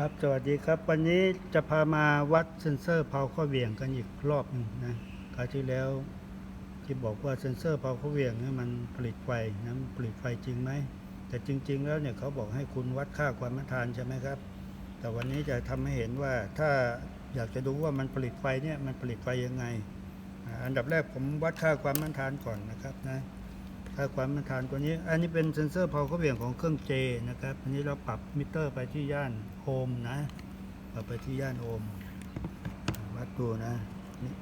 ครับ สวัสดีครับ วันนี้จะพามาวัดเซ็นเซอร์เผาข้อเวี่ยงกันอีกรอบหนึงนะคราวที่แล้วที่บอกว่าเซ็นเซอร์เผาข้อเวี่ยงเนี่ยมันผลิตไฟนะมันผลิตไฟจริงไหม แต่จริง ๆ แล้วเนี่ยเขาบอกให้คุณวัดค่าความต้านทานใช่ไหมครับ แต่วันนี้จะทำให้เห็นว่าถ้าอยากจะดูว่ามันผลิตไฟเนี่ยมันผลิตไฟยังไง อันดับแรกผมวัดค่าความต้านทานก่อนนะครับนะ ค่าความต้านทานตัวนี้ อันนี้เป็นเซ็นเซอร์เผาข้อเหวี่ยงของเครื่องเจนะครับ อันนี้เราปรับมิเตอร์ไปที่ย่านโอห์มนะปรับไปที่ย่านโอห์มวัดดูนะนี่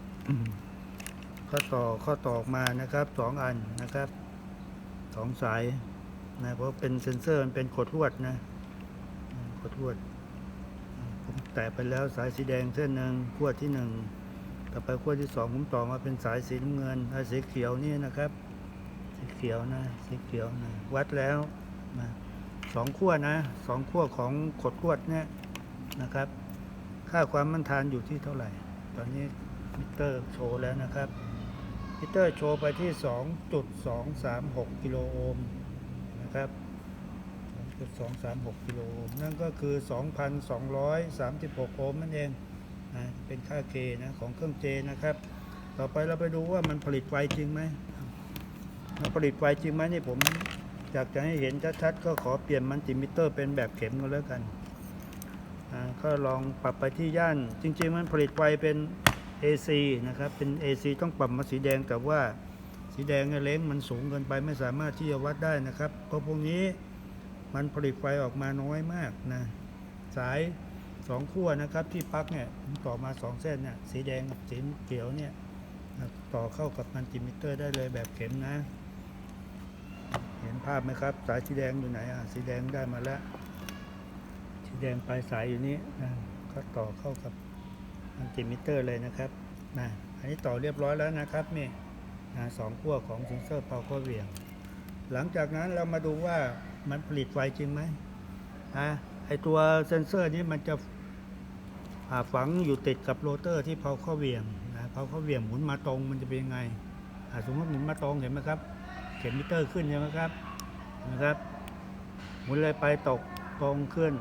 ข้อต่อข้อต่อออกมานะครับสองอันนะครับสองสายนะเพราะเป็นเซ็นเซอร์มันเป็นขดลวดนะขดลวดผมแตะไปแล้วสายสีแดงเส้นหนึ่งขั้วที่หนึ่งต่อไปขั้วที่สองผมต่อมาเป็นสายสีน้ำเงินสายสีเขียวนี่นะครับ สีเขียวนะ สีเขียวนะ วัดแล้วนะสองขั้วนะสองขั้วของขดลวดเนี่ยนะครับ ค่าความมันทานอยู่ที่เท่าไหร่ ตอนนี้มิเตอร์โชว์แล้วนะครับ มิเตอร์โชว์ไปที่ 2.236 กิโลโอห์มนะครับ 2.236 กิโลโอห์มนั่นก็คือ 2,236 โอห์มนั่นเองนะเป็นค่าเกนะของเครื่องเจนะครับ ต่อไปเราไปดูว่ามันผลิตไฟจริงไหม ผลิตไฟจริงไหมนี่ผมอยากจะให้เห็นชัดๆก็ขอเปลี่ยนมันติมิเตอร์เป็นแบบเข็มก็แล้วกันอ่าก็ลองปรับไปที่ย่าน จริง ๆ มันผลิตไฟเป็น AC นะครับ เป็น AC ต้องปรับมาสีแดงแต่ว่าสีแดงเนี่ยเล้งมันสูงเกินไปไม่สามารถที่จะวัดได้นะครับ เพราะพวกนี้มันผลิตไฟออกมาน้อยมากนะ สายสองขั้วนะครับที่ปลั๊กเนี่ยต่อมาสองเส้นเนี่ยสีแดงกับสีเขียวเนี่ยต่อเข้ากับมันติมิเตอร์ได้เลยแบบเข็มนะ เห็นภาพไหมครับ สายสีแดงอยู่ไหนอะสีแดงได้มาแล้ว สีแดงปลายสายอยู่นี้นะก็ต่อเข้ากับมันติมิเตอร์เลยนะครับนะอันนี้ต่อเรียบร้อยแล้วนะครับนี่นะสองขั้วของเซนเซอร์เป่าข้อเหวี่ยง หลังจากนั้นเรามาดูว่ามันผลิตไฟจริงไหมนะไอตัวเซนเซอร์นี้มันจะฝังอยู่ติดกับโรเตอร์ที่เผาข้อเหวี่ยงนะเผาข้อเหวี่ยงหมุนมาตรงมันจะเป็นยังไงอ่าสมมติหมุนมาตรงเห็นไหมครับ เข็มมิเตอร์ขึ้นใช่ไหมครับนะครับหมุนเลยไปตกตรงขึ้น